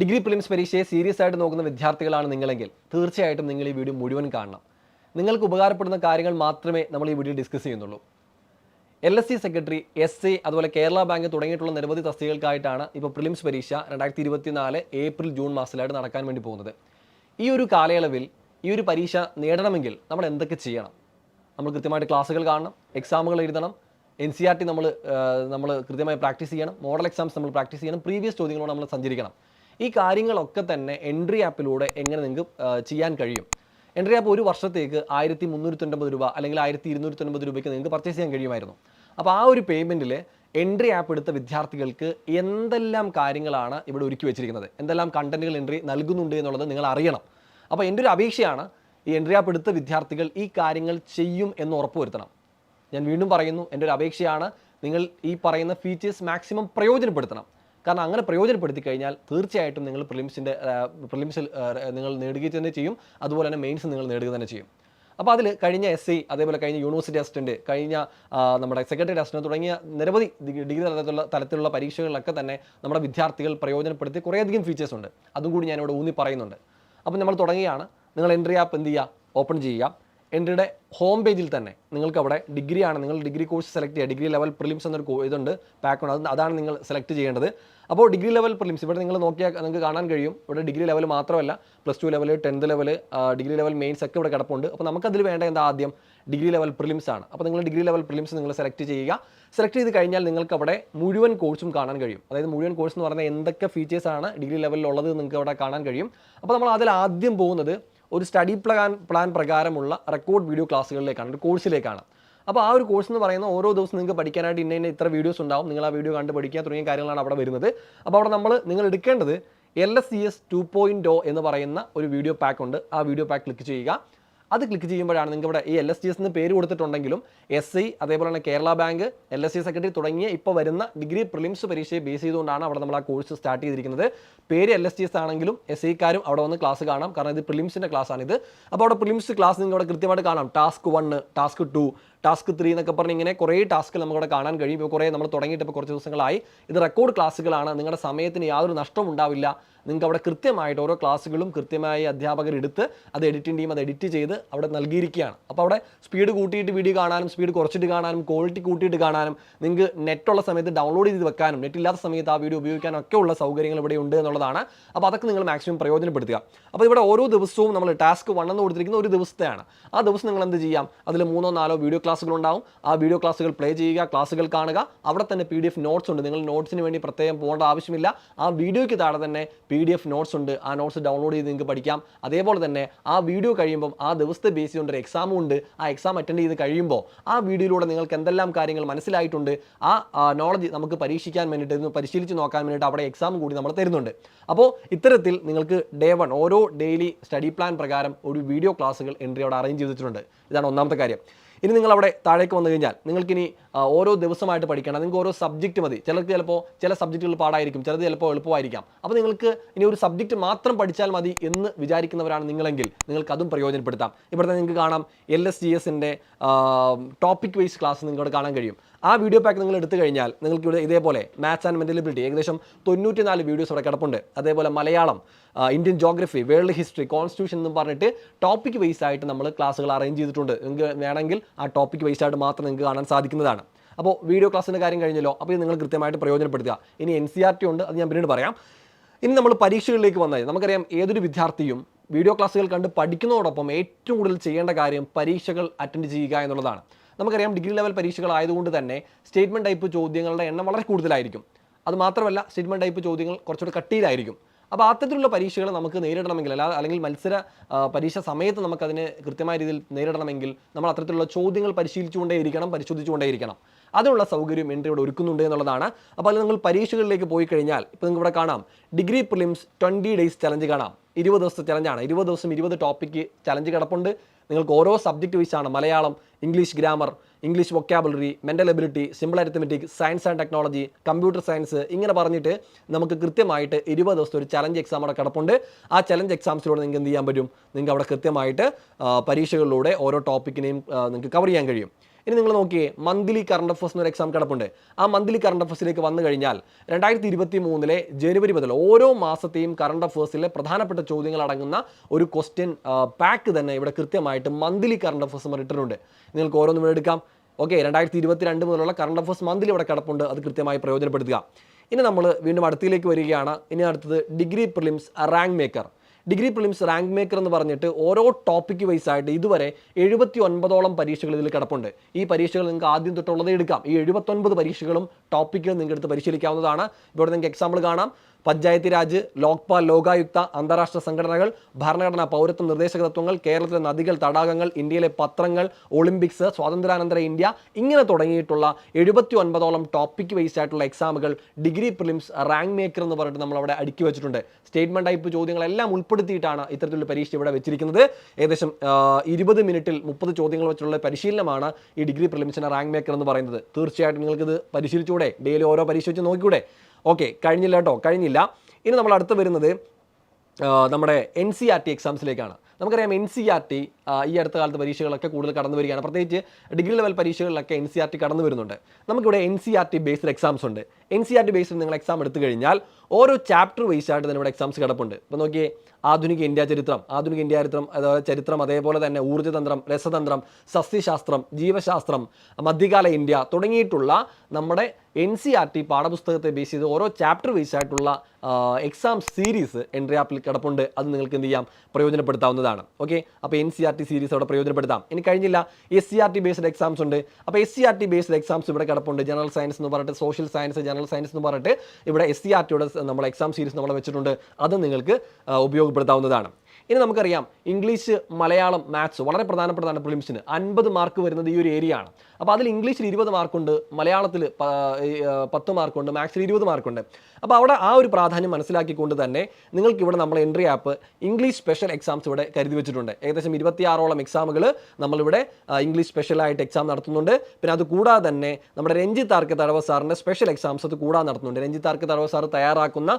Degree prelims പരീക്ഷയെ serious ആയിട്ട് നോക്കുന്ന വിദ്യാർത്ഥികളാണ് നിങ്ങളെങ്കിൽ തീർച്ചയായിട്ടും നിങ്ങൾ ഈ വീഡിയോ മുഴുവൻ കാണണം. നിങ്ങൾക്ക് ഉപകാരപ്പെടുന്ന കാര്യങ്ങൾ മാത്രമേ നമ്മൾ ഈ വീഡിയോ ഡിസ്കസ് ചെയ്യുന്നുള്ളൂ. L S C secretary S C അതുപോലെ കേരള ബാങ്ക് തുടങ്ങിയിട്ടുള്ള നിരവധി തസ്തികൾക്കായിട്ടാണ് ഇപ്പോൾ പ്രിലിംസ് പരീക്ഷ രണ്ടായിരത്തി ഇരുപത്തിനാല് ഏപ്രിൽ ജൂൺ മാസത്തിലായിട്ട് നടക്കാൻ വേണ്ടി പോകുന്നത്. ഈ ഒരു കാലയളവിൽ ഈ ഒരു പരീക്ഷ നേടണമെങ്കിൽ നമ്മൾ എന്തൊക്കെ ചെയ്യണം? നമ്മൾ കൃത്യമായിട്ട് ക്ലാസ്സുകൾ കാണണം എക്സാമുകൾ എഴുതണം എൻ സി ആർ ടി നമ്മൾ നമ്മൾ കൃത്യമായി പ്രാക്ടീസ് ചെയ്യണം മോഡൽ എക്സാംസ് നമ്മൾ പ്രാക്ടീസ് ചെയ്യണം പ്രീവിയസ് ചോദ്യങ്ങളോട് നമ്മൾ സഞ്ചരിക്കണം. ഈ കാര്യങ്ങളൊക്കെ തന്നെ എൻട്രി ആപ്പിലൂടെ എങ്ങനെ നിങ്ങൾക്ക് ചെയ്യാൻ കഴിയും? എൻട്രി ആപ്പ് ഒരു വർഷത്തേക്ക് ആയിരത്തി മുന്നൂറ്റി രൂപ അല്ലെങ്കിൽ ആയിരത്തി ഇരുന്നൂറ്റി രൂപയ്ക്ക് നിങ്ങൾക്ക് പർച്ചേസ് ചെയ്യാൻ കഴിയുമായിരുന്നു. അപ്പോൾ ആ ഒരു പേയ്മെന്റിൽ എൻട്രി ആപ്പ് എടുത്ത വിദ്യാർത്ഥികൾക്ക് എന്തെല്ലാം കാര്യങ്ങളാണ് ഇവിടെ ഒരുക്കി വെച്ചിരിക്കുന്നത്? എന്തെല്ലാം കണ്ടന്റുകൾ എൻട്രി നൽകുന്നുണ്ട് എന്നുള്ളത് നിങ്ങൾ അറിയണം. അപ്പോൾ എന്റെ ഒരു അപേക്ഷയാണ് ഈ എൻട്രി ആപ്പ് എടുത്ത വിദ്യാർത്ഥികൾ ഈ കാര്യങ്ങൾ ചെയ്യും എന്ന് ഉറപ്പുവരുത്തണം. ഞാൻ വീണ്ടും പറയുന്നു എന്റെ ഒരു അപേക്ഷയാണ് നിങ്ങൾ ഈ പറയുന്ന ഫീച്ചേഴ്സ് മാക്സിമം പ്രയോജനപ്പെടുത്തണം. കാരണം അങ്ങനെ പ്രയോജനപ്പെടുത്തി കഴിഞ്ഞാൽ തീർച്ചയായിട്ടും നിങ്ങൾ പ്രിലിംസിന്റെ പ്രിലിംസിൽ നിങ്ങൾ നേടുക തന്നെ ചെയ്യും. അതുപോലെ തന്നെ മെയിൻസ് നിങ്ങൾ നേടുക തന്നെ ചെയ്യും. അപ്പോൾ അതിൽ കഴിഞ്ഞ എസ് സി അതേപോലെ കഴിഞ്ഞ യൂണിവേഴ്സിറ്റി അസിസ്റ്റന്റ് കഴിഞ്ഞ നമ്മുടെ സെക്രട്ടറി അസിസ്റ്റന്റ് തുടങ്ങിയ നിരവധി ഡിഗ്രി തലത്തിലുള്ള തലത്തിലുള്ള പരീക്ഷകളിലൊക്കെ തന്നെ നമ്മുടെ വിദ്യാർത്ഥികൾ പ്രയോജനപ്പെടുത്തി കുറേയധികം ഫീച്ചേഴ്സ് ഉണ്ട്. അതും കൂടി ഞാനിവിടെ ഊന്നി പറയുന്നുണ്ട്. അപ്പോൾ നമ്മൾ തുടങ്ങിയാണ്. നിങ്ങൾ എൻട്രി ആപ്പ് എന്ത് ചെയ്യുക? ഓപ്പൺ ചെയ്യുക. എൻട്രിയുടെ ഹോം പേജിൽ തന്നെ നിങ്ങൾക്ക് അവിടെ ഡിഗ്രി ആണ്. നിങ്ങൾ ഡിഗ്രി കോഴ്സ് സെലക്ട് ചെയ്യുക. ഡിഗ്രി ലെവൽ പ്രിലിംസ് എന്നൊരു ഇതുണ്ട് പാക്ക് അത് അതാണ് നിങ്ങൾ സെലക്ട് ചെയ്യേണ്ടത്. അപ്പോൾ ഡിഗ്രി ലെവൽ പ്രിലിംസ് ഇവിടെ നിങ്ങൾ നോക്കിയാൽ നിങ്ങൾക്ക് കാണാൻ കഴിയും. ഇവിടെ ഡിഗ്രി ലെവൽ മാത്രമല്ല plus two level tenth level degree level mains ഒക്കെ ഇവിടെ കിടപ്പുണ്ട്. അപ്പോൾ നമുക്കതിൽ വേണ്ട എന്താ ആദ്യം? ഡിഗ്രി ലെവൽ പ്രിലിംസ് ആണ്. അപ്പോൾ നിങ്ങൾ ഡിഗ്രി ലെവൽ പ്രിലിംസ് നിങ്ങൾ സെലക്ട് ചെയ്യുക. സെലക്ട് ചെയ്ത് കഴിഞ്ഞാൽ നിങ്ങൾക്ക് അവിടെ മുഴുവൻ കോഴ്സും കാണാൻ കഴിയും. അതായത് മുഴുവൻ കോഴ്സ് എന്ന് പറഞ്ഞാൽ എന്തൊക്കെ ഫീച്ചേഴ്സാണ് ഡിഗ്രി ലെവലിൽ ഉള്ളത് നിങ്ങൾക്ക് അവിടെ കാണാൻ കഴിയും. അപ്പോൾ നമ്മൾ അതിൽ ആദ്യം പോകുന്നത് ഒരു സ്റ്റഡി പ്ലാൻ പ്ലാൻ പ്രകാരമുള്ള റെക്കോർഡ് വീഡിയോ ക്ലാസ്സുകളിലേക്കാണ് ഒരു കോഴ്സിലേക്കാണ് അപ്പോൾ ആ ഒരു കോഴ്സ് എന്ന് പറയുന്ന ഓരോ ദിവസം നിങ്ങൾക്ക് പഠിക്കാനായിട്ട് ഇന്ന ഇന്ന ഇത്ര വീഡിയോസ് ഉണ്ടാവും. നിങ്ങൾ ആ വീഡിയോ കണ്ട് പഠിക്കുക തുടങ്ങിയ കാര്യങ്ങളാണ് അവിടെ വരുന്നത്. അപ്പോൾ അവിടെ നമ്മൾ നിങ്ങൾ എടുക്കേണ്ടത് L S C S two point എന്ന് പറയുന്ന ഒരു വീഡിയോ പാക്ക് ഉണ്ട്. ആ വീഡിയോ പാക്ക് ക്ലിക്ക് ചെയ്യുക. അത് ക്ലിക്ക് ചെയ്യുമ്പോഴാണ് നിങ്ങൾക്ക് ഇവിടെ ഈ എൽ എസ് ടി എസ് എന്ന് പേര് കൊടുത്തിട്ടുണ്ടെങ്കിലും എസ് സി അതേപോലെ തന്നെ Kerala bank L S C secretary തുടങ്ങിയ ഇപ്പോൾ വരുന്ന ഡിഗ്രി പ്രിലിംസ് പരീക്ഷയെ ബേസ് ചെയ്തുകൊണ്ടാണ് അവിടെ നമ്മൾ ആ കോഴ്സ് സ്റ്റാർട്ട് ചെയ്തിരിക്കുന്നത്. പേര് എൽ എസ് ടി എസ് ആണെങ്കിലും എസ് സിക്കാരും അവിടെ വന്ന് ക്ലാസ് കാണാം. കാരണം ഇത് പ്രിലിംസിന്റെ ക്ലാസ് ഇത്. അപ്പോൾ അവിടെ പ്രിലിംസ് ക്ലാസ് നിങ്ങൾ അവിടെ കൃത്യമായിട്ട് കാണാം. Task one task two task three എന്നൊക്കെ പറഞ്ഞ് ഇങ്ങനെ കുറേ ടാസ്ക് നമുക്കവിടെ കാണാൻ കഴിയും. ഇപ്പോൾ കുറേ നമ്മൾ തുടങ്ങിയിട്ട് ഇപ്പോൾ കുറച്ച് ദിവസങ്ങളായി. ഇത് റെക്കോർഡ് ക്ലാസ്സുകളാണ്. നിങ്ങളുടെ സമയത്തിന് യാതൊരു നഷ്ടവും ഉണ്ടാവില്ല. നിങ്ങൾക്ക് അവിടെ കൃത്യമായിട്ട് ഓരോ ക്ലാസ്സുകളും കൃത്യമായി അധ്യാപകർ എടുത്ത് അത് എഡിറ്റിംഗ് ടീം അത് എഡിറ്റ് ചെയ്ത് അവിടെ നൽകിയിരിക്കുകയാണ്. അപ്പോൾ അവിടെ സ്പീഡ് കൂട്ടിയിട്ട് വീഡിയോ കാണാനും സ്പീഡ് കുറച്ചിട്ട് കാണാനും ക്വാളിറ്റി കൂട്ടിയിട്ട് കാണാനും നിങ്ങൾക്ക് നെറ്റുള്ള സമയത്ത് ഡൗൺലോഡ് ചെയ്ത് വെക്കാനും നെറ്റ് ഇല്ലാത്ത സമയത്ത് ആ വീഡിയോ ഉപയോഗിക്കാനും ഒക്കെ ഉള്ള സൗകര്യങ്ങൾ ഇവിടെ ഉണ്ട് എന്നുള്ളതാണ്. അപ്പോൾ അതൊക്കെ നിങ്ങൾ മാക്സിമം പ്രയോജനപ്പെടുത്തുക. അപ്പോൾ ഇവിടെ ഓരോ ദിവസവും നമ്മൾ ടാസ്ക് വൺ എന്ന് കൊടുത്തിരിക്കുന്ന ഒരു ദിവസത്തെയാണ്. ആ ദിവസം നിങ്ങൾ എന്ത് ചെയ്യാം? അതിൽ മൂന്നോ നാലോ വീഡിയോ ക്ലാസ്സുകൾ ഉണ്ടാവും. ആ വീഡിയോ ക്ലാസ്സുകൾ പ്ലേ ചെയ്യുക ക്ലാസ്സുകൾ കാണുക. അവിടെ തന്നെ പി ഡി നോട്ട്സ് ഉണ്ട്. നിങ്ങൾ നോട്ട്സിന് വേണ്ടി പ്രത്യേകം പോകേണ്ട ആവശ്യമില്ല. ആ വീഡിയോയ്ക്ക് താഴെ തന്നെ പി ഡി നോട്ട്സ് ഉണ്ട്. ആ നോട്ട്സ് ഡൗൺലോഡ് ചെയ്ത് നിങ്ങൾക്ക് പഠിക്കാം. അതേപോലെ തന്നെ ആ വീഡിയോ കഴിയുമ്പോൾ ആ ദിവസത്തെ ബേസ് ചെയ്തുകൊണ്ട് ഒരു എക്സാമും ഉണ്ട്. ആ എക്സാം അറ്റൻഡ് ചെയ്ത് കഴിയുമ്പോൾ വീഡിയോയിലൂടെ നിങ്ങൾക്ക് എന്തെല്ലാം കാര്യങ്ങൾ മനസ്സിലായിട്ടുണ്ട് ആ നോളജ് നമുക്ക് പരീക്ഷിക്കാൻ വേണ്ടിയിട്ട് പരിശീലിച്ച് നോക്കാൻ വേണ്ടിയിട്ട് അവിടെ എക്സാം കൂടി നമ്മൾ തരുന്നുണ്ട്. അപ്പോൾ ഇത്തരത്തിൽ നിങ്ങൾക്ക് ഡേ വൺ ഓരോ ഡെയിലി സ്റ്റഡി പ്ലാൻ പ്രകാരം ഒരു വീഡിയോ ക്ലാസ്സുകൾ എൻട്രി അവിടെ അറേഞ്ച് ചെയ്തിട്ടുണ്ട്. ഇതാണ് ഒന്നാമത്തെ കാര്യം. ഇനി നിങ്ങൾ അവിടെ താഴേക്ക് വന്നു കഴിഞ്ഞാൽ നിങ്ങൾക്കിനി ആ, ഓരോ ദിവസമായിട്ട് പഠിക്കണം. നിങ്ങൾക്ക് ഓരോ സബ്ജക്റ്റ് മതി. ചിലർക്ക് ചിലപ്പോൾ ചില സബ്ജക്റ്റുകൾ പാടായിരിക്കും. ചിലത് ചിലപ്പോൾ എളുപ്പമായിരിക്കാം. അപ്പോൾ നിങ്ങൾക്ക് ഇനി ഒരു സബ്ജക്റ്റ് മാത്രം പഠിച്ചാൽ മതി എന്ന് വിചാരിക്കുന്നവരാണ് നിങ്ങളെങ്കിൽ നിങ്ങൾക്ക് അതും പ്രയോജനപ്പെടുത്താം. ഇവിടുത്തെ നിങ്ങൾക്ക് കാണാം എൽ എസ് ജി എസിന്റെ ടോപ്പിക് വൈസ് ക്ലാസ് നിങ്ങളോട് കാണാൻ കഴിയും. ആ വീഡിയോ പാക്ക് നിങ്ങൾ എടുത്തു കഴിഞ്ഞാൽ നിങ്ങൾക്ക് ഇവിടെ ഇതേപോലെ മാത്സ് ആൻഡ് മെന്റലിബിലിറ്റി ഏകദേശം തൊണ്ണൂറ്റി നാല് വീഡിയോസ് അവിടെ കിടപ്പുണ്ട്. അതേപോലെ Malayalam Indian geography world history constitution എന്ന് പറഞ്ഞിട്ട് ടോപ്പിക് വൈസ് ആയിട്ട് നമ്മൾ ക്ലാസ്സുകൾ അറേഞ്ച് ചെയ്തിട്ടുണ്ട്. നിങ്ങൾക്ക് വേണമെങ്കിൽ ആ ടോപ്പിക് വൈസ് ആയിട്ട് മാത്രം നിങ്ങൾക്ക് കാണാൻ സാധിക്കുന്നതാണ്. അപ്പോൾ വീഡിയോ ക്ലാസ്സിന്റെ കാര്യം കഴിഞ്ഞല്ലോ അപ്പോൾ ഇത് നിങ്ങൾ കൃത്യമായിട്ട് പ്രയോജനപ്പെടുത്തുക. ഇനി എൻ സി ആർ ടി ഉണ്ട് അത് ഞാൻ പിന്നീട് പറയാം. ഇനി നമ്മൾ പരീക്ഷകളിലേക്ക് വന്നാൽ നമുക്കറിയാം ഏതൊരു വിദ്യാർത്ഥിയും വീഡിയോ ക്ലാസ്സുകൾ കണ്ട് പഠിക്കുന്നതോടൊപ്പം ഏറ്റവും കൂടുതൽ ചെയ്യേണ്ട കാര്യം പരീക്ഷകൾ അറ്റൻഡ് ചെയ്യുക എന്നുള്ളതാണ്. നമുക്കറിയാം ഡിഗ്രി ലെവൽ പരീക്ഷകൾ ആയതുകൊണ്ട് തന്നെ സ്റ്റേറ്റ്മെന്റ് ടൈപ്പ് ചോദ്യങ്ങളുടെ എണ്ണം വളരെ കൂടുതലായിരിക്കും. അത് മാത്രമല്ല സ്റ്റേറ്റ്മെന്റ് ടൈപ്പ് ചോദ്യങ്ങൾ കുറച്ചുകൂടി കട്ടിയിലായിരിക്കും. അപ്പോൾ അത്തരത്തിലുള്ള പരീക്ഷകൾ നമുക്ക് നേരിടണമെങ്കിൽ അല്ല അല്ലെങ്കിൽ മത്സര പരീക്ഷ സമയത്ത് നമുക്കതിനെ കൃത്യമായ രീതിയിൽ നേരിടണമെങ്കിൽ നമ്മൾ അത്തരത്തിലുള്ള ചോദ്യങ്ങൾ പരിശീലിച്ചുകൊണ്ടേയിരിക്കണം പരിശോധിച്ചുകൊണ്ടേയിരിക്കണം. അതിനുള്ള സൗകര്യം ഇവിടെ ഒരുക്കുന്നുണ്ട് എന്നുള്ളതാണ്. അപ്പോൾ നിങ്ങൾ പരീക്ഷകളിലേക്ക് പോയി കഴിഞ്ഞാൽ ഇപ്പോൾ നിങ്ങൾക്ക് ഇവിടെ കാണാം. Degree prelims twenty days challenge കാണാം. ഇരുപത് ദിവസത്തെ ചലഞ്ചാണ്. ഇരുപത് ദിവസം ഇരുപത് ടോപ്പിക്ക് ചലഞ്ച് കിടപ്പുണ്ട്. നിങ്ങൾക്ക് ഓരോ subject വൈസാണ് Malayalam English grammar. English vocabulary mental ability simple arithmetic science and technology computer science ഇങ്ങനെ പറഞ്ഞിട്ട് നമുക്ക് കൃത്യമായിട്ട് ഇരുപത് ദിവസത്തെ ഒരു ചലഞ്ച് എക്സാം അവിടെ കിടപ്പുണ്ട്. ആ ചലഞ്ച് എക്സാംസിലൂടെ നിങ്ങൾക്ക് എന്ത് ചെയ്യാൻ പറ്റും? നിങ്ങൾക്ക് അവിടെ കൃത്യമായിട്ട് പരീക്ഷകളിലൂടെ ഓരോ ടോപ്പിക്കിനെയും നിങ്ങൾക്ക് കവർ ചെയ്യാൻ കഴിയും. ഇനി നിങ്ങൾ നോക്കിയേ മന്ത്ലി കറണ്ട് അഫേഴ്സ് എന്നൊരു എക്സാം കിടപ്പുണ്ട്. ആ മന്ത്ലി കറണ്ട് അഫേഴ്സിലേക്ക് വന്നു കഴിഞ്ഞാൽ രണ്ടായിരത്തി ഇരുപത്തി മൂന്നിലെ ജനുവരി മുതൽ ഓരോ മാസത്തെയും കറണ്ട് അഫേഴ്സിലെ പ്രധാനപ്പെട്ട ചോദ്യങ്ങൾ അടങ്ങുന്ന ഒരു ക്വസ്റ്റ്യൻ പാക്ക് തന്നെ ഇവിടെ കൃത്യമായിട്ട് മന്ത്ലി കറണ്ട് അഫേഴ്സ് ഇട്ടിട്ടുണ്ട് നിങ്ങൾക്ക് ഓരോന്നും ഇവിടെ എടുക്കാം. ഓക്കെ രണ്ടായിരത്തി ഇരുപത്തി രണ്ട് മുതലുള്ള കറണ്ട് അഫേഴ്സ് മന്ത്ലി ഇവിടെ കിടപ്പുണ്ട്. അത് കൃത്യമായി പ്രയോജനപ്പെടുത്തുക. ഇനി നമ്മൾ വീണ്ടും അടുത്തിലേക്ക് വരികയാണ്. ഇനി അടുത്തത് degree prelims rank maker degree prelims rank maker എന്ന് പറഞ്ഞിട്ട് ഓരോ ടോപ്പിക് വൈസ് ആയിട്ട് ഇതുവരെ എഴുപത്തി ഒൻപതോളം പരീക്ഷകൾ ഇതിൽ കിടപ്പുണ്ട്. ഈ പരീക്ഷകൾ നിങ്ങൾക്ക് ആദ്യം തൊട്ടുള്ളത് എടുക്കാം. ഈ എഴുപത്തൊൻപത് പരീക്ഷകളും ടോപ്പിക്കുകൾ നിങ്ങൾക്ക് എടുത്ത് പരിശീലിക്കാവുന്നതാണ്. ഇവിടെ നിങ്ങൾക്ക് എക്സാമ്പിൾ കാണാം. പഞ്ചായത്ത് രാജ് ലോക്പാൽ ലോകായുക്ത അന്താരാഷ്ട്ര സംഘടനകൾ ഭരണഘടന പൗരത്വ നിർദ്ദേശക തത്വങ്ങൾ കേരളത്തിലെ നദികൾ തടാകങ്ങൾ ഇന്ത്യയിലെ പത്രങ്ങൾ ഒളിമ്പിക്സ് സ്വാതന്ത്ര്യാനന്തര ഇന്ത്യ ഇങ്ങനെ തുടങ്ങിയിട്ടുള്ള എഴുപത്തി ഒൻപതോളം ടോപ്പിക് വൈസ് ആയിട്ടുള്ള എക്സാമുകൾ ഡിഗ്രി പ്രിലിംസ് റാങ്ക് മേക്കർ എന്ന് പറഞ്ഞിട്ട് നമ്മൾ അവിടെ അടുക്കി വെച്ചിട്ടുണ്ട്. സ്റ്റേറ്റ്മെന്റ് ടൈപ്പ് ചോദ്യങ്ങളെല്ലാം ഉൾപ്പെടുത്തിയിട്ടാണ് ഇത്തരത്തിലുള്ള പരീക്ഷ ഇവിടെ വെച്ചിരിക്കുന്നത്. ഏകദേശം ഇരുപത് മിനിറ്റിൽ മുപ്പത് ചോദ്യങ്ങൾ വെച്ചുള്ള പരിശീലനമാണ് ഈ ഡിഗ്രി പ്രിലിംസിന്റെ റാങ്ക് മേക്കർ എന്ന് പറയുന്നത്. തീർച്ചയായിട്ടും നിങ്ങൾക്ക് ഇത് പരിശീലിച്ചുകൂടെ ഡെയിലി ഓരോ പരീക്ഷ വെച്ച് നോക്കിക്കൂടെ? ഓക്കെ കഴിഞ്ഞില്ല കേട്ടോ കഴിഞ്ഞില്ല. ഇനി നമ്മൾ അടുത്ത് വരുന്നത് നമ്മുടെ എൻ സി ആർ ടി എക്സാംസിലേക്കാണ് നമുക്കറിയാം എൻ സി ആർ ടി ഈ അടുത്ത കാലത്ത് പരീക്ഷകളൊക്കെ കൂടുതൽ കടന്നു വരികയാണ്. പ്രത്യേകിച്ച് ഡിഗ്രി ലെവൽ പരീക്ഷകളിലൊക്കെ എൻ സി ആർ ടി കടന്നു വരുന്നുണ്ട്. നമുക്കിവിടെ N C R T based exams ഉണ്ട്. N C R T based നിങ്ങൾ എക്സാം എടുത്തു കഴിഞ്ഞാൽ ഓരോ ചാപ്റ്റർ വൈസ് ആയിട്ട് തന്നെ ഇവിടെ എക്സാംസ് കിടപ്പുണ്ട്. ഇപ്പോൾ നോക്കിയേ ആധുനിക ഇന്ത്യ ചരിത്രം ആധുനിക ഇന്ത്യ ചരിത്രം അതുപോലെ ചരിത്രം അതേപോലെ തന്നെ ഊർജതന്ത്രം രസതന്ത്രം സസ്യശാസ്ത്രം ജീവശാസ്ത്രം മധ്യകാല ഇന്ത്യ തുടങ്ങിയിട്ടുള്ള നമ്മുടെ എൻ സി ആർ ടി പാഠപുസ്തകത്തെ ബേസ് ചെയ്ത് ഓരോ ചാപ്റ്റർ വൈസ് ആയിട്ടുള്ള എക്സാം സീരീസ് എൻട്രി ആപ്പിൽ കിടപ്പുണ്ട്. അത് നിങ്ങൾക്ക് എന്ത് ചെയ്യാം? പ്രയോജനപ്പെടുത്താവുന്നതാണ്. ഓക്കെ അപ്പോൾ N C R T series അവിടെ പ്രയോജനപ്പെടുത്താം. ഇനി കഴിഞ്ഞില്ല S C R T based exams ഉണ്ട്. അപ്പോൾ S C R T based exams ഇവിടെ കിടപ്പുണ്ട്. ജനറൽ സയൻസ് എന്ന് പറഞ്ഞിട്ട് സോഷ്യൽ സയൻസ് ജനറൽ സയൻസ് എന്ന് പറഞ്ഞിട്ട് ഇവിടെ എസ് സി ആർ ടിയുടെ നമ്മൾ എക്സാം സീരീസ് നമ്മൾ വെച്ചിട്ടുണ്ട്. അത് നിങ്ങൾക്ക് ഉപയോഗപ്പെടുത്താവുന്നതാണ്. ഇനി നമുക്കറിയാം ഇംഗ്ലീഷ് മലയാളം മാത്സ് വളരെ പ്രധാനപ്പെട്ടതാണ് പ്രിലിംസിന് അൻപത് മാർക്ക് വരുന്നത് ഈ ഒരു ഏരിയ ആണ്. അപ്പോൾ അതിൽ ഇംഗ്ലീഷിൽ ഇരുപത് മാർക്കുണ്ട് മലയാളത്തിൽ പത്ത് മാർക്കുണ്ട് മാത്സിൽ ഇരുപത് മാർക്കുണ്ട് അപ്പോൾ അവിടെ ആ ഒരു പ്രാധാന്യം മനസ്സിലാക്കിക്കൊണ്ട് തന്നെ നിങ്ങൾക്ക് ഇവിടെ നമ്മൾ Entri app English special exams ഇവിടെ കരുതി വെച്ചിട്ടുണ്ട്. ഏകദേശം ഇരുപത്തിയാറോളം എക്സാമുകൾ നമ്മളിവിടെ ഇംഗ്ലീഷ് സ്പെഷ്യലായിട്ട് എക്സാം നടത്തുന്നുണ്ട്. പിന്നെ അത് കൂടാതെ തന്നെ നമ്മുടെ രഞ്ജിത്ത് ആർക്ക് തടവ സാറിന്റെ സ്പെഷ്യൽ എക്സാംസ് അത് കൂടാതെ നടത്തുന്നുണ്ട്. രഞ്ജിത്ത് ആർക്ക് തടവ സാർ തയ്യാറാക്കുന്ന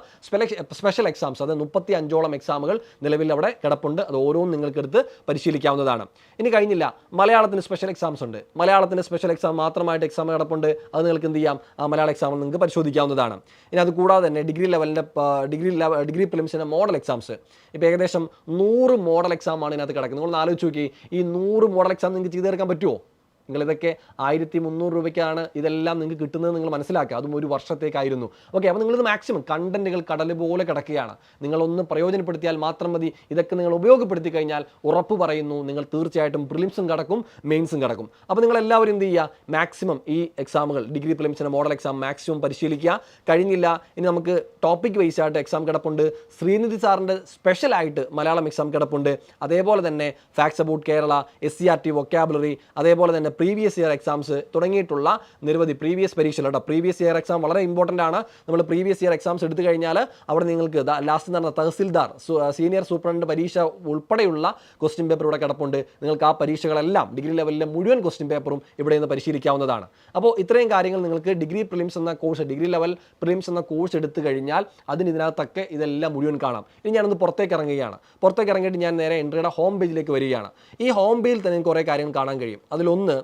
സ്പെഷ്യൽ എക്സാംസ് അത് മുപ്പത്തി അഞ്ചോളം എക്സാമുകൾ നിലവിൽ അവിടെ കിടപ്പുണ്ട്. അത് ഓരോന്നും നിങ്ങൾക്കെടുത്ത് പരിശീലിക്കാവുന്നതാണ്. ഇനി കഴിഞ്ഞില്ല. മലയാളത്തിന് സ്പെഷ്യൽ എക്സാംസ് ഉണ്ട്. മലയാളത്തിന് സ്പെഷ്യൽ എക്സാം മാത്രമായിട്ട് എക്സാം കിടപ്പുണ്ട്. അത് നിങ്ങൾക്ക് എന്ത് ചെയ്യാം? ആ മലയാള എക്സാം നിങ്ങൾക്ക് പരിശോധിക്കാവുന്നതാണ്. ഇനി അത് കൂടാതെ തന്നെ ഡിഗ്രി ലെവലിന്റെ ഡിഗ്രി ലെവൽ ഡിഗ്രി പ്രിലിംസിന്റെ മോഡൽ എക്സാംസ് ഇപ്പോൾ ഏകദേശം നൂറ് മോഡൽ എക്സാമാണ് ഇതിനകത്ത് കിടക്കുന്നത്. നിങ്ങൾ ആലോചിച്ച് നോക്കി ഈ നൂറ് മോഡൽ എക്സാം നിങ്ങൾക്ക് ചെയ്ത് തീർക്കാൻ പറ്റുമോ നിങ്ങൾ ഇതൊക്കെ ആയിരത്തി മുന്നൂറ് രൂപയ്ക്കാണ് ഇതെല്ലാം നിങ്ങൾക്ക് കിട്ടുന്നത് നിങ്ങൾ മനസ്സിലാക്കുക. അതും ഒരു വർഷത്തേക്കായിരുന്നു. ഓക്കെ അപ്പോൾ നിങ്ങളിത് മാക്സിമം കണ്ടന്റുകൾ കടൽ പോലെ കിടക്കുകയാണ്. നിങ്ങളൊന്ന് പ്രയോജനപ്പെടുത്തിയാൽ മാത്രം മതി. ഇതൊക്കെ നിങ്ങൾ ഉപയോഗപ്പെടുത്തി കഴിഞ്ഞാൽ ഉറപ്പ് പറയുന്നു. നിങ്ങൾ തീർച്ചയായിട്ടും പ്രിലിംസും കടക്കും മെയിൻസും കടക്കും. അപ്പോൾ നിങ്ങൾ എല്ലാവരും എന്ത് ചെയ്യുക? മാക്സിമം ഈ എക്സാമുകൾ ഡിഗ്രി പ്രിലിംസിന്റെ മോഡൽ എക്സാം മാക്സിമം പരിശീലിക്കുക. കഴിഞ്ഞില്ല ഇനി നമുക്ക് ടോപ്പിക് വൈസ് ആയിട്ട് എക്സാം കിടപ്പുണ്ട്. ശ്രീനിധി സാറിന്റെ സ്പെഷ്യലായിട്ട് മലയാളം എക്സാം കിടപ്പുണ്ട്. അതേപോലെ തന്നെ facts about Kerala S C R T vocabulary അതേപോലെ തന്നെ പ്രീവിയസ് ഇയർ എക്സാംസ് തുടങ്ങിയിട്ടുള്ള നിരവധി പ്രീവിയസ് പരീക്ഷകൾ കേട്ടോ. പ്രീവിയസ് ഇയർ എക്സാം വളരെ ഇമ്പോർട്ടന്റ് ആണ്. നമ്മൾ പ്രീവിയസ് ഇയർ എക്സാംസ് എടുത്തു കഴിഞ്ഞാൽ അവിടെ നിങ്ങൾക്ക് ലാസ്റ്റ് നടന്ന തഹസിൽദാർ സീനിയർ സൂപ്രണ്ട് പരീക്ഷ ഉൾപ്പെടെയുള്ള ക്വസ്റ്റ്യൻ പേപ്പർ ഇവിടെ കിടപ്പുണ്ട്. നിങ്ങൾക്ക് ആ പരീക്ഷകളെല്ലാം ഡിഗ്രി ലെവലിലെ മുഴുവൻ ക്വസ്റ്റ്യൻ പേപ്പറും ഇവിടെ നിന്ന് പരിശീലിക്കാവുന്നതാണ്. അപ്പോൾ ഇത്രയും കാര്യങ്ങൾ നിങ്ങൾക്ക് ഡിഗ്രി പ്രിലിംസ് എന്ന കോഴ്സ് ഡിഗ്രി ലെവൽ പ്രിലിംസ് എന്ന കോഴ്സ് എടുത്തു കഴിഞ്ഞാൽ അതിന് ഇതിനകത്തൊക്കെ ഇതെല്ലാം മുഴുവൻ കാണാം. ഇനി ഞാനൊന്ന് പുറത്തേക്ക് ഇറങ്ങുകയാണ്. പുറത്തേക്ക് ഇറങ്ങിയിട്ട് ഞാൻ നേരെ എൻട്രിയുടെ ഹോം പേജിലേക്ക് വരികയാണ്. ഈ ഹോം പേജിൽ തന്നെ നിങ്ങൾക്ക് കുറേ കാര്യങ്ങൾ കാണാൻ കഴിയും. അതിലൊന്ന്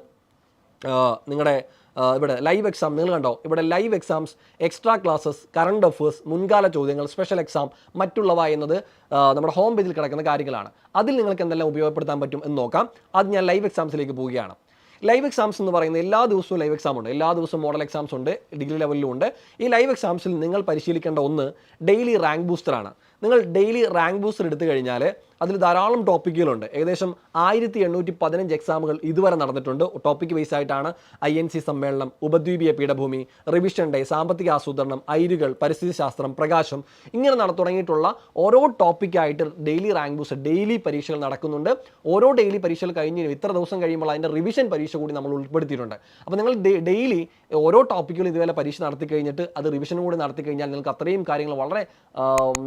നിങ്ങളുടെ ഇവിടെ ലൈവ് എക്സാം നിങ്ങൾ കണ്ടോ? ഇവിടെ live exams extra classes current affairs മുൻകാല ചോദ്യങ്ങൾ സ്പെഷ്യൽ എക്സാം മറ്റുള്ളവ എന്നത് നമ്മുടെ ഹോം പേജിൽ കിടക്കുന്ന കാര്യങ്ങളാണ്. അതിൽ നിങ്ങൾക്ക് എന്തെല്ലാം ഉപയോഗപ്പെടുത്താൻ പറ്റും എന്ന് നോക്കാം. അത് ഞാൻ ലൈവ് എക്സാംസിലേക്ക് പോവുകയാണ്. ലൈവ് എക്സാംസ് എന്ന് പറയുന്നത് എല്ലാ ദിവസവും ലൈവ് എക്സാം ഉണ്ട്. എല്ലാ ദിവസവും മോഡൽ എക്സാംസ് ഉണ്ട് ഡിഗ്രി ലെവലിലും ഉണ്ട്. ഈ ലൈവ് എക്സാംസിൽ നിങ്ങൾ പരിശീലിക്കേണ്ട ഒന്ന് ഡെയിലി റാങ്ക് ബൂസ്റ്ററാണ് നിങ്ങൾ ഡെയിലി റാങ്ക് ബൂസ്റ്റർ എടുത്തു കഴിഞ്ഞാൽ അതിൽ ധാരാളം ടോപ്പിക്കുകളുണ്ട് ഏകദേശം ആയിരത്തി എണ്ണൂറ്റി പതിനഞ്ച് എക്സാമുകൾ ഇതുവരെ നടന്നിട്ടുണ്ട്. ടോപ്പിക് ബേസ് ആയിട്ടാണ് ഐ എൻ സി സമ്മേളനം ഉപദ്വീപീയ പീഠഭൂമി റിവിഷൻ ഡേ സാമ്പത്തിക ആസൂത്രണം ഐരുകൾ പരിസ്ഥിതി ശാസ്ത്രം പ്രകാശം ഇങ്ങനെ നടത്തുടങ്ങിയിട്ടുള്ള ഓരോ ടോപ്പിക്കായിട്ട് ഡെയിലി റാങ്ക് ബൂസ് ഡെയിലി പരീക്ഷകൾ നടക്കുന്നുണ്ട്. ഓരോ ഡെയിലി പരീക്ഷകൾ കഴിഞ്ഞ് ഇത്ര ദിവസം കഴിയുമ്പോൾ അതിന്റെ റിവിഷൻ പരീക്ഷ കൂടി നമ്മൾ ഉൾപ്പെടുത്തിയിട്ടുണ്ട്. അപ്പോൾ നിങ്ങൾ ഡെയിലി ഓരോ ടോപ്പിക്കുകളും ഇതുപോലെ പരീക്ഷ നടത്തി കഴിഞ്ഞിട്ട് അത് റിവിഷൻ കൂടി നടത്തി കഴിഞ്ഞാൽ നിങ്ങൾക്ക് അത്രയും കാര്യങ്ങൾ വളരെ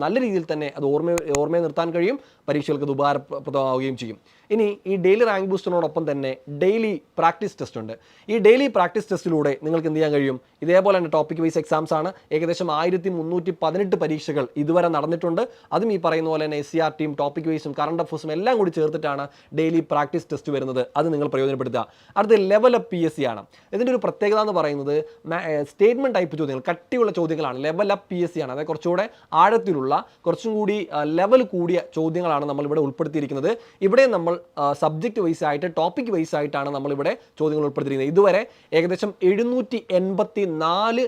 നല്ല രീതിയിൽ തന്നെ അത് ഓർമ്മ ഓർമ്മയിൽ നിർത്താൻ കഴിയും. പരീക്ഷകൾക്ക് ഇത് ഉപകാരപ്രദമാവുകയും ചെയ്യും. ഇനി ഈ ഡെയിലി റാങ്ക് ബൂസ്റ്ററിനോടൊപ്പം തന്നെ ഡെയിലി പ്രാക്ടീസ് ടെസ്റ്റ് ഉണ്ട്. ഈ ഡെയിലി പ്രാക്ടീസ് ടെസ്റ്റിലൂടെ നിങ്ങൾക്ക് എന്ത് ചെയ്യാൻ കഴിയും? ഇതേപോലെ തന്നെ ടോപ്പിക് വൈസ് എക്സാംസ് ആണ്. ഏകദേശം ആയിരത്തി മുന്നൂറ്റി പതിനെട്ട് പരീക്ഷകൾ ഇതുവരെ നടന്നിട്ടുണ്ട്. അതും ഈ പറയുന്ന പോലെ തന്നെ എസ് സി ആർ ടിയും ടോപ്പിക് വൈസും കറണ്ട് അഫേഴ്സും എല്ലാം കൂടി ചേർത്തിട്ടാണ് ഡെയിലി പ്രാക്ടീസ് ടെസ്റ്റ് വരുന്നത്. അത് നിങ്ങൾ പ്രയോജനപ്പെടുത്തുക. അടുത്ത level up P S C ആണ്. ഇതിന്റെ ഒരു പ്രത്യേകത എന്ന് പറയുന്നത് സ്റ്റേറ്റ്മെന്റ് ടൈപ്പ് ചോദ്യങ്ങൾ കട്ടിയുള്ള ചോദ്യങ്ങളാണ്. Level up P S C ആണ്. അതായത് കുറച്ചുകൂടെ ആഴത്തിലുള്ള കുറച്ചും കൂടി ലെവൽ കൂടിയ ചോദ്യങ്ങളാണ് നമ്മൾ ഇവിടെ ഉൾപ്പെടുത്തിയിരിക്കുന്നത്. ഇവിടെ നമ്മൾ സബ്ജക്റ്റ് വൈസ് ആയിട്ട് ടോപ്പിക് വൈസ് ആയിട്ടാണ് നമ്മളിവിടെ ചോദ്യങ്ങൾ ഉൾപ്പെടുത്തിയിരിക്കുന്നത്. ഇതുവരെ ഏകദേശം എഴുന്നൂറ്റി എൺപത്തി നാല്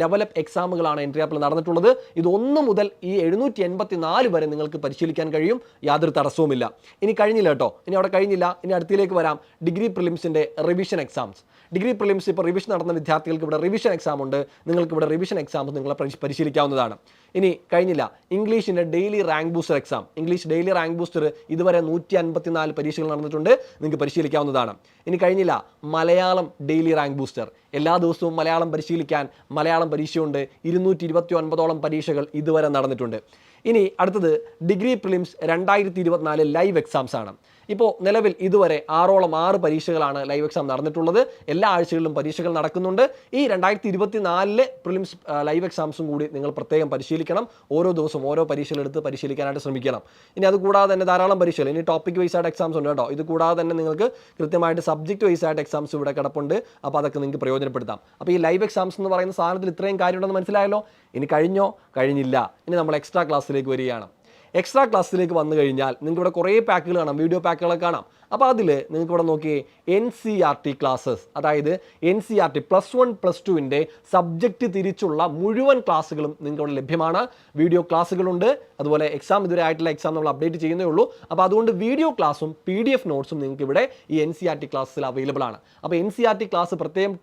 ലെവലപ്പ് എക്സാമുകളാണ് എൻട്രി ആപ്പിൽ നടന്നിട്ടുള്ളത്. ഇത് ഒന്ന് മുതൽ ഈ എഴുന്നൂറ്റി എൺപത്തി നാല് വരെ നിങ്ങൾക്ക് പരിശീലിക്കാൻ കഴിയും. യാതൊരു തടസ്സവുമില്ല. ഇനി കഴിഞ്ഞില്ല കേട്ടോ. ഇനി അവിടെ കഴിഞ്ഞില്ല. ഇനി അടുത്തിലേക്ക് വരാം. ഡിഗ്രി പ്രിലിംസിന്റെ റിവിഷൻ എക്സാംസ് ഡിഗ്രി പ്രിലിംസ് ഇപ്പോൾ റിവിഷൻ നടന്ന വിദ്യാർത്ഥികൾക്ക് ഇവിടെ റിവിഷൻ എക്സാം ഉണ്ട്. നിങ്ങൾക്ക് ഇവിടെ റിവിഷൻ എക്സാംസ് നിങ്ങളെ പരിശീലിക്കാവുന്നതാണ്. ഇനി കഴിഞ്ഞില്ല. ഇംഗ്ലീഷിന്റെ daily rank booster exam English daily rank booster ഇതുവരെ നൂറ്റി അൻപത്തിനാല് പരീക്ഷകൾ നടന്നിട്ടുണ്ട്. നിങ്ങൾക്ക് പരിശീലിക്കാവുന്നതാണ്. ഇനി കഴിഞ്ഞില്ല മലയാളം ഡെയിലി റാങ്ക് ബൂസ്റ്റർ. എല്ലാ ദിവസവും മലയാളം പരിശീലിക്കാൻ മലയാളം പരീക്ഷയുണ്ട്. ഇരുന്നൂറ്റി ഇരുപത്തി ഒൻപതോളം പരീക്ഷകൾ ഇതുവരെ നടന്നിട്ടുണ്ട്. ഇനി അടുത്തത് ഡിഗ്രി പ്രിലിംസ് രണ്ടായിരത്തി ഇരുപത്തിനാല് ലൈവ് എക്സാംസ് ആണ്. ഇപ്പോൾ നിലവിൽ ഇതുവരെ ആറോളം ആറ് പരീക്ഷകളാണ് ലൈവ് എക്സാം നടന്നിട്ടുള്ളത്. എല്ലാ ആഴ്ചകളിലും പരീക്ഷകൾ നടക്കുന്നുണ്ട്. ഈ രണ്ടായിരത്തി ഇരുപത്തി നാലിലെ പ്രിലിംസ് ലൈവ് എക്സാംസും കൂടി നിങ്ങൾ പ്രത്യേകം പരിശീലിക്കണം. ഓരോ ദിവസവും ഓരോ പരീക്ഷകൾ എടുത്ത് പരിശീലിക്കാനായിട്ട് ശ്രമിക്കണം. ഇനി അത് കൂടാതെ തന്നെ ധാരാളം പരീക്ഷകൾ. ഇനി ടോപ്പിക് വൈസ് ആയിട്ട് എക്സാംസ് ഉണ്ട് കേട്ടോ. ഇത് കൂടാതെ തന്നെ നിങ്ങൾക്ക് കൃത്യമായിട്ട് സബ്ജക്റ്റ് വൈസ് ആയിട്ട് എക്സാംസ് ഇവിടെ കിടപ്പുണ്ട്. അപ്പോൾ അതൊക്കെ നിങ്ങൾക്ക് പ്രയോജനപ്പെടുത്താം. അപ്പോൾ ഈ ലൈവ് എക്സാംസ് എന്ന് പറയുന്ന സാധനത്തിൽ ഇത്രയും കാര്യമുണ്ടെന്ന് മനസ്സിലായല്ലോ? ഇനി കഴിഞ്ഞോ? കഴിഞ്ഞില്ല. ഇനി നമ്മൾ എക്സ്ട്രാ ക്ലാസ്സിലേക്ക് വരികയാണ്. എക്സ്ട്രാ ക്ലാസ്സിലേക്ക് വന്നു കഴിഞ്ഞാൽ നിങ്ങൾക്ക് ഇവിടെ കുറേ പാക്കുകൾ കാണാം. വീഡിയോ പാക്കുകളൊക്കെ കാണാം. അപ്പോൾ അതിൽ നിങ്ങൾക്ക് ഇവിടെ നോക്കിയേ N C R T classes അതായത് N C R T plus one plus ടുവിന്റെ സബ്ജക്റ്റ് തിരിച്ചുള്ള മുഴുവൻ ക്ലാസ്സുകളും നിങ്ങൾക്ക് ഇവിടെ ലഭ്യമാണ്. വീഡിയോ ക്ലാസ്സുകളുണ്ട് അതുപോലെ എക്സാം ഇതുവരെ ആയിട്ടുള്ള എക്സാം നമ്മൾ അപ്ഡേറ്റ് ചെയ്യുന്നേ ഉള്ളൂ. അപ്പോൾ അതുകൊണ്ട് വീഡിയോ ക്ലാസ്സും പി ഡി എഫ് നോട്ട്സും നിങ്ങൾക്ക് ഇവിടെ ഈ എൻ സി ആർ ടി ക്ലാസ്സിൽ അവൈലബിൾ ആണ്. അപ്പോൾ N C R T class പ്രത്യേകം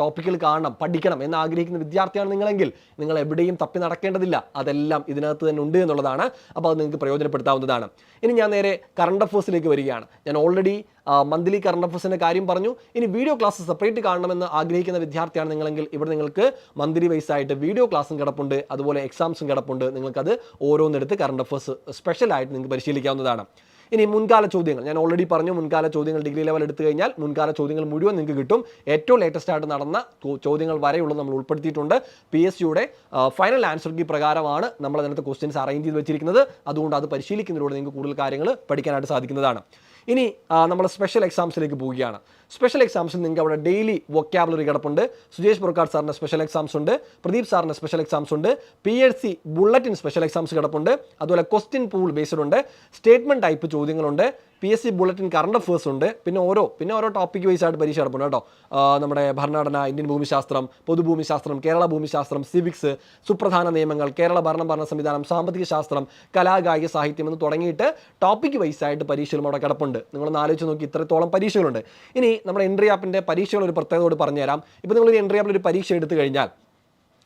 ടോപ്പിക്കിൽ കാണണം പഠിക്കണം എന്ന് ആഗ്രഹിക്കുന്ന വിദ്യാർത്ഥിയാണ് നിങ്ങളെങ്കിൽ നിങ്ങൾ എവിടെയും തപ്പി നടക്കേണ്ടതില്ല. അതെല്ലാം ഇതിനകത്ത് തന്നെ ഉണ്ട് എന്നുള്ളതാണ്. അപ്പോൾ അത് നിങ്ങൾക്ക് പ്രയോജനപ്പെടുത്താവുന്നതാണ്. ഇനി ഞാൻ നേരെ കറണ്ട് അഫേഴ്സിലേക്ക് വരികയാണ്. ഞാൻ ഓൾറെഡി മന്ത്ലി കറണ്ട് അഫേഴ്സിന്റെ കാര്യം പറഞ്ഞു. ഇനി വീഡിയോ ക്ലാസ് സെപ്പറേറ്റ് കാണണമെന്ന് ആഗ്രഹിക്കുന്ന വിദ്യാർത്ഥിയാണ് നിങ്ങളെങ്കിൽ ഇവിടെ നിങ്ങൾക്ക് മന്ത്ലി വൈസ് ആയിട്ട് വീഡിയോ ക്ലാസ്സും കിടപ്പുണ്ട്. അതുപോലെ എക്സാംസും കിടപ്പുണ്ട്. നിങ്ങൾക്കത് ഓരോന്നെടുത്ത് കറണ്ട് അഫേഴ്സ് സ്പെഷ്യലായിട്ട് നിങ്ങൾക്ക് പരിശീലിക്കാവുന്നതാണ്. ഇനി മുൻകാല ചോദ്യങ്ങൾ. ഞാൻ ഓൾറെഡി പറഞ്ഞു മുൻകാല ചോദ്യങ്ങൾ ഡിഗ്രി ലെവൽ എടുത്തു കഴിഞ്ഞാൽ മുൻകാല ചോദ്യങ്ങൾ മുഴുവൻ നിങ്ങൾക്ക് കിട്ടും. ഏറ്റവും ലേറ്റസ്റ്റ് ആയിട്ട് നടന്ന ചോദ്യങ്ങൾ വരെയുള്ളത് നമ്മൾ ഉൾപ്പെടുത്തിയിട്ടുണ്ട്. പി എസ് സിയുടെ ഫൈനൽ ആൻസർ കീ പ്രകാരമാണ് നമ്മൾ അതിനകത്ത് ക്വസ്റ്റ്യൻസ് അറേഞ്ച് ചെയ്ത് വെച്ചിരിക്കുന്നത്. അതുകൊണ്ട് അത് പരിശീലിക്കുന്നതിലൂടെ നിങ്ങൾക്ക് കൂടുതൽ കാര്യങ്ങൾ പഠിക്കാനായിട്ട് സാധിക്കുന്നതാണ്. ഇനി നമ്മൾ സ്പെഷ്യൽ എക്സാംസിലേക്ക് പോവുകയാണ്. സ്പെഷ്യൽ എക്സാംസിൽ നിങ്ങൾക്ക് അവിടെ ഡെയിലി വൊക്കാബുലറി കിടപ്പുണ്ട്. സുജേഷ് പുറക്കാട് സാറിന്റെ സ്പെഷ്യൽ എക്സാംസ് ഉണ്ട്. പ്രദീപ് സാറിന്റെ സ്പെഷ്യൽ എക്സാംസ് ഉണ്ട്. P H C bulletin special exams കിടപ്പുണ്ട്. അതുപോലെ ക്വസ്റ്റ്യൻ പൂൾ ബേസ്ഡ് ഉണ്ട്. സ്റ്റേറ്റ്മെന്റ് ടൈപ്പ് ചോദ്യങ്ങളുണ്ട്. P S C bulletin current affairs ഉണ്ട്. പിന്നെ ഓരോ പിന്നെ ഓരോ ടോപ്പിക് വൈസ് ആയിട്ട് പരീക്ഷ നടപ്പുണ്ട് കേട്ടോ. നമ്മുടെ ഭരണഘടന ഇന്ത്യൻ ഭൂമിശാസ്ത്രം പൊതുഭൂമിശാസ്ത്രം കേരള ഭൂമിശാസ്ത്രം സിവിക്സ് സുപ്രധാന നിയമങ്ങൾ കേരള ഭരണ ഭരണ സംവിധാനം സാമ്പത്തിക ശാസ്ത്രം കലാകായിക സാഹിത്യം എന്ന് തുടങ്ങിയിട്ട് ടോപ്പിക് വൈസ് ആയിട്ട് പരീക്ഷകളും അവിടെ കിടപ്പുണ്ട്. നിങ്ങളൊന്ന് ആലോചിച്ച് നോക്കി ഇത്രത്തോളം പരീക്ഷകളുണ്ട്. ഇനി നമ്മുടെ എൻട്രി ആപ്പിന്റെ പരീക്ഷകൾ ഒരു പ്രത്യേകതയോട് പറഞ്ഞുതരാം. ഇപ്പോൾ ഒരു എൻട്രി ആപ്പിൽ ഒരു പരീക്ഷ എടുത്തു കഴിഞ്ഞാൽ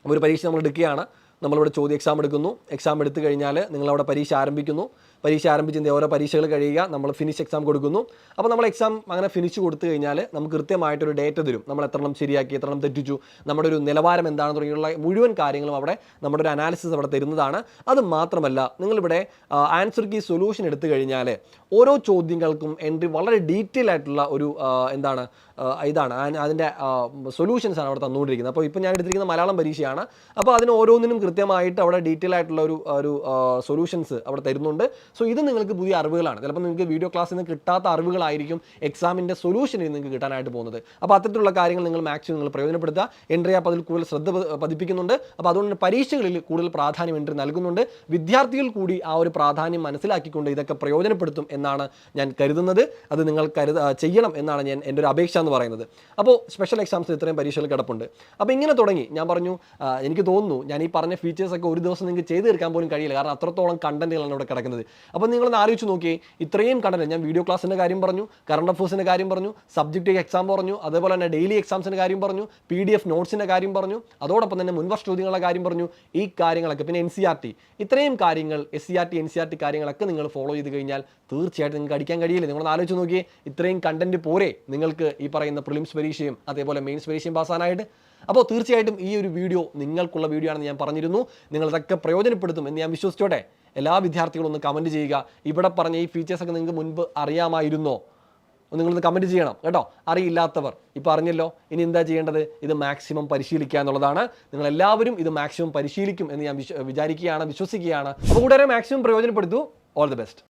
ഒരു പരീക്ഷ നമ്മൾ എടുക്കുകയാണ്. നമ്മളിവിടെ ചോദ്യ എക്സാം എടുക്കുന്നു. എക്സാം എടുത്തു കഴിഞ്ഞാൽ നിങ്ങളവിടെ പരീക്ഷ ആരംഭിക്കുന്നു. പരീക്ഷ ആരംഭിച്ച് ഓരോ പരീക്ഷകൾ കഴിയുക നമ്മൾ ഫിനിഷ് എക്സാം കൊടുക്കുന്നു. അപ്പോൾ നമ്മൾ എക്സാം അങ്ങനെ ഫിനിഷ് കൊടുത്തു കഴിഞ്ഞാൽ നമുക്ക് കൃത്യമായിട്ടൊരു ഡേറ്റ തരും. നമ്മൾ എത്രണം ശരിയാക്കി എത്രണം തെറ്റിച്ചു നമ്മുടെ ഒരു നിലവാരം എന്താണ് തുടങ്ങിയുള്ള മുഴുവൻ കാര്യങ്ങളും അവിടെ നമ്മുടെ ഒരു അനാലിസിസ് അവിടെ തരുന്നതാണ്. അത് മാത്രമല്ല നിങ്ങളിവിടെ ആൻസർ കീ സൊല്യൂഷൻ എടുത്തു കഴിഞ്ഞാൽ ഓരോ ചോദ്യങ്ങൾക്കും എൻട്രി വളരെ ഡീറ്റെയിൽ ആയിട്ടുള്ള ഒരു എന്താണ് ഇതാണ്. അതിന്റെ സൊല്യൂഷൻസ് ആണ് അവിടെ തന്നുകൊണ്ടിരിക്കുന്നത്. അപ്പോൾ ഇപ്പോൾ ഞാൻ എടുത്തിരിക്കുന്ന മലയാളം പരീക്ഷയാണ്. അപ്പോൾ അതിന് ഓരോന്നിനും കൃത്യമായിട്ട് അവിടെ ഡീറ്റെയിൽ ആയിട്ടുള്ള ഒരു ഒരു സൊല്യൂഷൻസ് അവിടെ തരുന്നുണ്ട്. സോ ഇത് നിങ്ങൾക്ക് പുതിയ അറിവുകളാണ്. ചിലപ്പോൾ നിങ്ങൾക്ക് വീഡിയോ ക്ലാസ്സിൽ നിന്ന് കിട്ടാത്ത അറിവുകളായിരിക്കും എക്സാമിന്റെ സൊല്യൂഷനിൽ നിങ്ങൾക്ക് കിട്ടാനായിട്ട് പോകുന്നത്. അപ്പോൾ അത്തരത്തിലുള്ള കാര്യങ്ങൾ നിങ്ങൾ മാക്സിമം നിങ്ങൾ പ്രയോജനപ്പെടുത്തുക. എൻട്രി ആപ്പ് അതിൽ കൂടുതൽ ശ്രദ്ധ പതിപ്പിക്കുന്നുണ്ട്. അപ്പോൾ അതുകൊണ്ട് പരീക്ഷകളിൽ കൂടുതൽ പ്രാധാന്യം എൻട്രി നൽകുന്നുണ്ട്. വിദ്യാർത്ഥികൾ കൂടി ആ ഒരു പ്രാധാന്യം മനസ്സിലാക്കിക്കൊണ്ട് ഇതൊക്കെ പ്രയോജനപ്പെടുത്തും എന്നാണ് ഞാൻ കരുതുന്നത്. അത് നിങ്ങൾ കരുത ചെയ്യണം എന്നാണ് ഞാൻ എന്റെ ഒരു അപേക്ഷ എന്ന് പറയുന്നത്. അപ്പോൾ സ്പെഷ്യൽ എക്സാംസ് ഇത്രയും പരീക്ഷകൾ കിടപ്പുണ്ട്. അപ്പോൾ ഇങ്ങനെ തുടങ്ങി. ഞാൻ പറഞ്ഞു എനിക്ക് തോന്നുന്നു ഞാൻ ഈ പറഞ്ഞ ഫീച്ചേഴ്സൊക്കെ ഒരു ദിവസം നിങ്ങൾക്ക് ചെയ്ത് തീർക്കാൻ പോലും കഴിയില്ല. കാരണം അത്രത്തോളം കണ്ടന്റുകളാണ് ഇവിടെ കിടക്കുന്നത്. അപ്പോൾ നിങ്ങളൊന്ന് ആലോചിച്ച് നോക്കിയേ. ഇത്രയും കണ്ടന്റ് ഞാൻ വീഡിയോ ക്ലാസ്സിന്റെ കാര്യം പറഞ്ഞു കറണ്ട് അഫേഴ്സിന്റെ കാര്യം പറഞ്ഞു സബ്ജക്റ്റ് എക്സാം പറഞ്ഞു അതേപോലെ തന്നെ ഡെയിലി എക്സാംസിന്റെ കാര്യം പറഞ്ഞു പി ഡി എഫ് നോട്ട്സിന്റെ കാര്യം പറഞ്ഞു അതോടൊപ്പം തന്നെ മുൻവർഷ ചോദ്യങ്ങളുടെ കാര്യം പറഞ്ഞു ഈ കാര്യങ്ങളൊക്കെ പിന്നെ എൻ സി ആർ ടി ഇത്രയും കാര്യങ്ങൾ S C R T N C R T കാര്യങ്ങളൊക്കെ നിങ്ങൾ ഫോളോ ചെയ്ത് കഴിഞ്ഞാൽ തീർച്ചയായിട്ടും നിങ്ങൾക്ക് അടിക്കാൻ കഴിയില്ല? നിങ്ങളൊന്ന് ആലോചിച്ച് നോക്കിയേ. ഇത്രയും കണ്ടന്റ് പോരെ നിങ്ങൾക്ക് ഈ പറയുന്ന പ്രിലിംസ് പരീക്ഷയും അതേപോലെ മെയിൻസ് പരീക്ഷയും പാസ്സാനായിട്ട് അപ്പോൾ തീർച്ചയായിട്ടും ഈ ഒരു വീഡിയോ നിങ്ങൾക്കുള്ള വീഡിയോ ആണെന്ന് ഞാൻ പറഞ്ഞിരുന്നു. നിങ്ങളിതൊക്കെ പ്രയോജനപ്പെടുത്തും എന്ന് ഞാൻ വിശ്വസിച്ചോട്ടെ. എല്ലാ വിദ്യാർത്ഥികളും ഒന്ന് കമന്റ് ചെയ്യുക. ഇവിടെ പറഞ്ഞ ഈ ഫീച്ചേഴ്സൊക്കെ നിങ്ങൾക്ക് മുൻപ് അറിയാമായിരുന്നോ? നിങ്ങളൊന്ന് കമന്റ് ചെയ്യണം കേട്ടോ. അറിയില്ലാത്തവർ. ഇപ്പോൾ അറിഞ്ഞല്ലോ. ഇനി എന്താ ചെയ്യേണ്ടത്? ഇത് മാക്സിമം പരിശീലിക്കുക എന്നുള്ളതാണ്. നിങ്ങൾ എല്ലാവരും ഇത് മാക്സിമം പരിശീലിക്കും എന്ന് ഞാൻ വിശ്വ- വിചാരിക്കുകയാണ് വിശ്വസിക്കുകയാണ്. അപ്പോൾ കൂടെ മാക്സിമം പ്രയോജനപ്പെടുത്തൂ. All the best